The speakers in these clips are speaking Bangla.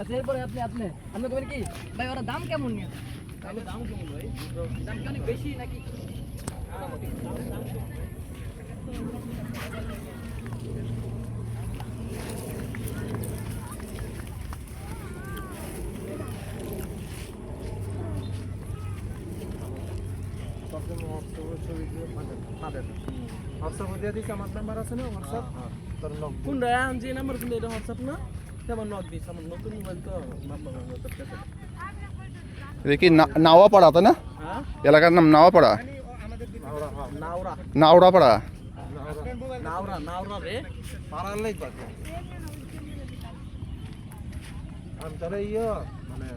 আচ্ছা এরপরে আপনি আপনি আপনি কবেন কি ভাই ওরা দাম কেমন নিয়ে? দাম কেমন ভাই? দাম কি অনেক বেশি নাকি? হোয়াটসঅ্যাপ দিয়ে দিস আমার নাম্বার আছে না হোয়াটসঅ্যাপ? তোর লগ কোন রে আমি যে নাম্বার কিন্তু এটা হোয়াটসঅ্যাপ না তেমন নক দিস আমার নতুন মোবাইল তো নাম্বার এটা কি না- নাওয়াপাড়া তাই না হ্যাঁ এলাকার নাম নাওয়াপাড়া নাওরা নাওড়াপাড়া নাওরা নাওরা রে পারালেই বাকি আমি তোরে ইয়ে মানে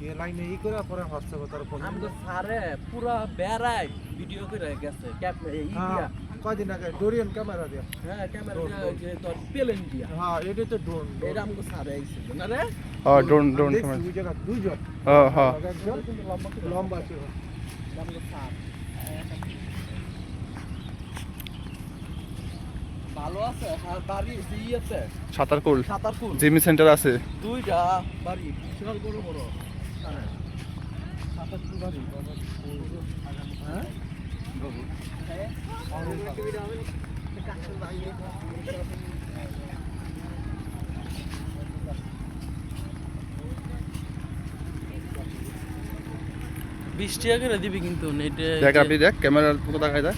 ইয়ে লাইনে ই করে পরে হোয়াটসঅ্যাপে তোর ফোন আমি তো সারে পুরা বেড়াই ভিডিও করে গেছে ক্যাপ এই দিয়া কয়দিন আগে? ডোরিয়ান ক্যামেরা দিয়া? হ্যাঁ ক্যামেরা দিয়া যে তোর পেলেন দিয়া হ্যাঁ এটা তো ড্রোন এটা সারে আইছিল না রে? ও ড্রোন ড্রোন ক্যামেরা দুই জায়গা হ্যাঁ একজন লম্বা ছিল। আমাকে সার ভালো আছে হ্যাঁ বাড়ি ইয়েতে সাঁতারকুল। সাতারপুর জিমি সেন্টার আছে। দুইটা বাড়ি বিশাল বড় বড়। সাতারপুর বাড়ি হ্যাঁ? বিশ টাকা করে দিবি কিন্তু নেটে দেখ আপনি দেখ ক্যামেরার মতো দেখাই দেখ।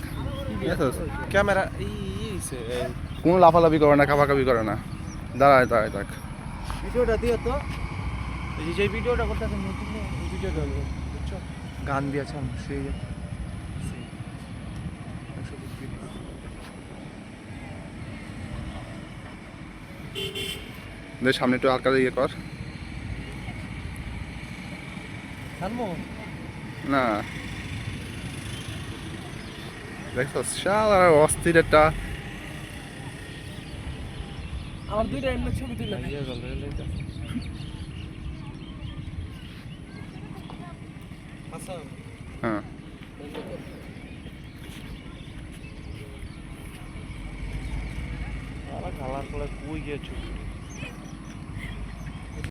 ক্যামেরা ই কোনো লাফালাফি করে না কাপাকাপি করে না। দাঁড়ায় দাঁড়ায় দেখ। ভিডিওটা দিয়ে তো। এই যে ভিডিওটা নতুন ভিডিওটা গান দিয়েছে সেই সামনে একটু হালকা ইয়ে কর। না। দেখছ শাল আর অস্থির একটা। আমার দুইটা এমনি ছবি তুলে Salakla kuyu geçiyor.